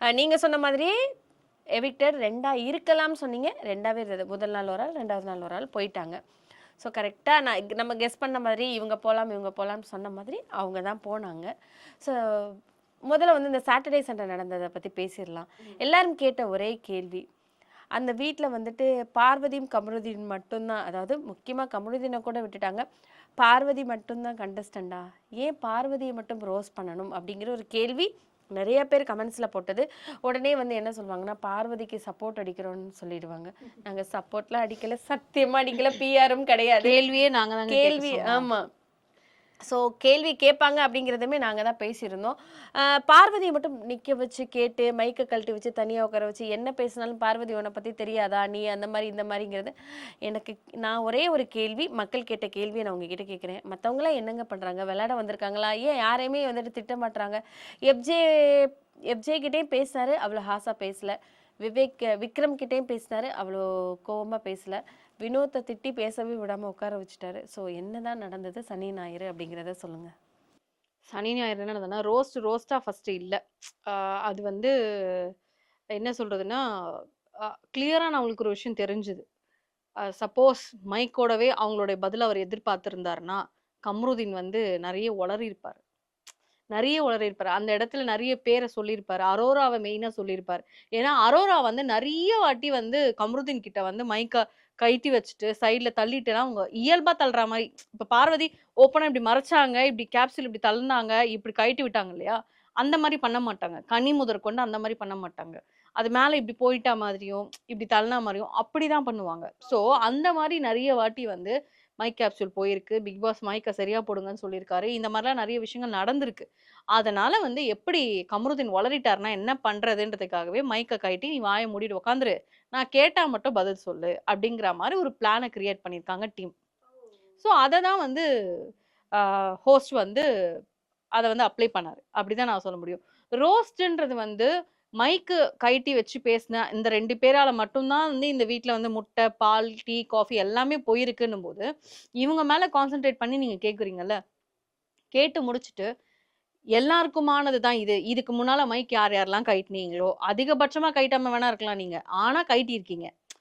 நீங்கள் சொன்ன மாதிரி எவிக்டர் ரெண்டாக இருக்கலாம்னு சொன்னீங்க. ரெண்டாவே இருந்தது முதல் நாள் ஒரு ஆள் ரெண்டாவது நாள் ஒரு ஆள் போயிட்டாங்க. ஸோ கரெக்டாக நான் நம்ம கெஸ் பண்ண மாதிரி இவங்க போகலாம் இவங்க போகலாம்னு சொன்ன மாதிரி அவங்க தான் போனாங்க. ஸோ முதல்ல வந்து இந்த சாட்டர்டே சண்டே நடந்ததை பற்றி பேசிடலாம். எல்லாரும் கேட்ட ஒரே கேள்வி. அந்த வீட்டில் வந்துட்டு பார்வதியும் கமருதீன் மட்டும்தான் அதாவது முக்கியமாக கமருதீனை கூட விட்டுட்டாங்க. பார்வதி மட்டும்தான் கண்டஸ்டண்டா ஏன் பார்வதியை மட்டும் ரோஸ் பண்ணணும் அப்படிங்கிற ஒரு கேள்வி நிறைய பேர் கமெண்ட்ஸில் போட்டது. உடனே வந்து என்ன சொல்லுவாங்கன்னா பார்வதிக்கு சப்போர்ட் அடிக்கிறோம்னு சொல்லிடுவாங்க. நாங்கள் சப்போர்ட்லாம் அடிக்கல. சத்தியமாக அடிக்கல. பிஆரும் கிடையாது. கேள்வியே நாங்க தாங்க கேட்க கேள்வி சொன்னோம். ஸோ கேள்வி கேட்பாங்க அப்படிங்கிறதுமே நாங்கள் தான் பேசியிருந்தோம். பார்வதியை மட்டும் நிற்க வச்சு கேட்டு மைக்கை கழட்டி வச்சு தனியாக உட்கார வச்சு என்ன பேசினாலும் பார்வதி உன்னை பற்றி தெரியாதா நீ அந்த மாதிரி இந்த மாதிரிங்கிறது எனக்கு நான் ஒரே ஒரு கேள்வி மக்கள் கேட்ட கேள்வியை நான் உங்ககிட்ட கேட்குறேன். மற்றவங்களாம் என்னங்க பண்ணுறாங்க விளையாட வந்திருக்காங்களா? ஏன் யாரையுமே வந்துட்டு திட்ட மாட்டுறாங்க எப்ஜே எப்ஜே கிட்டேயும் பேசினாரு அவ்வளோ ஹாஸாக பேசலை. விவேக் விக்ரம் கிட்டேயும் பேசினாரு. அவ்வளோ கோபமாக பேசல. வினோத்தை திட்டி பேசவே விடாமல் உட்கார வச்சுட்டாரு. ஸோ என்னதான் நடந்தது சனி ஞாயிறு அப்படிங்கிறத சொல்லுங்கள் சனி ஞாயிறு என்ன நடந்ததுன்னா ரோஸ்ட் ரோஸ்ட்டாக ஃபஸ்ட்டு இல்லை. அது வந்து என்ன சொல்கிறதுன்னா கிளியராக நான் அவங்களுக்கு ஒரு விஷயம் தெரிஞ்சுது. சப்போஸ் மைக்கோடவே அவங்களுடைய பதில் அவர் எதிர்பார்த்துருந்தாருன்னா கம்ருதீன் வந்து நிறைய உளறி இருப்பார் நிறைய உளறியிருப்பார். அந்த இடத்துல நிறைய பேரை சொல்லியிருப்பார். அரோராவை மெயினா சொல்லியிருப்பார். ஏன்னா அரோரா வந்து நிறைய வாட்டி வந்து கம்ருதீன் கிட்ட வந்து மைக்கா கைட்டி வச்சுட்டு சைடில் தள்ளிட்டுனா அவங்க இயல்பா தள்ளுற மாதிரி இப்ப பார்வதி ஓப்பனா இப்படி மறைச்சாங்க இப்படி கேப்சூல் இப்படி தள்ளினாங்க இப்படி கழட்டி விட்டாங்க இல்லையா? அந்த மாதிரி பண்ண மாட்டாங்க. கனி முதற்கொண்டு அந்த மாதிரி பண்ண மாட்டாங்க. அது மேல இப்படி போயிட்டா மாதிரியும் இப்படி தள்ளினா மாதிரியும் அப்படிதான் பண்ணுவாங்க. சோ அந்த மாதிரி நிறைய வாட்டி வந்து மைக் கேப்சூல் போயிருக்கு. பிக் பாஸ் மைக்கை சரியா போடுங்கன்னு சொல்லியிருக்காரு. இந்த மாதிரிலாம் நிறைய விஷயங்கள் நடந்திருக்கு. அதனால வந்து எப்படி கமருதீன் வளரிட்டாருன்னா என்ன பண்றதுன்றதுக்காகவே மைக்கை கட்டி நீ வாயை மூடிட்டு உட்காந்துரு நான் கேட்டால் மட்டும் பதில் சொல்லு. அப்படிங்கிற மாதிரி ஒரு பிளானை கிரியேட் பண்ணியிருக்காங்க டீம். ஸோ அதை தான் வந்து ஹோஸ்ட் வந்து அதை வந்து அப்ளை பண்ணார். அப்படிதான் நான் சொல்ல முடியும். ரோஸ்ட்ன்றது வந்து மைக்கு கைட்டி வச்சு பேசின இந்த ரெண்டு பேரால மட்டும்தான் வந்து இந்த வீட்டில் வந்து முட்டை பால் டீ காஃபி எல்லாமே போயிருக்குன்னும் போது இவங்க மேலே கான்சென்ட்ரேட் பண்ணி நீங்கள் கேட்குறீங்கல்ல கேட்டு முடிச்சுட்டு எல்லாருக்குமானது தான் இது. இதுக்கு முன்னால மைக் யார் யாரெல்லாம் கைட்டினீங்களோ அதிகபட்சமாக கைட்டாமல் வேணா இருக்கலாம் நீங்கள் ஆனால் கைட்டி இருக்கீங்க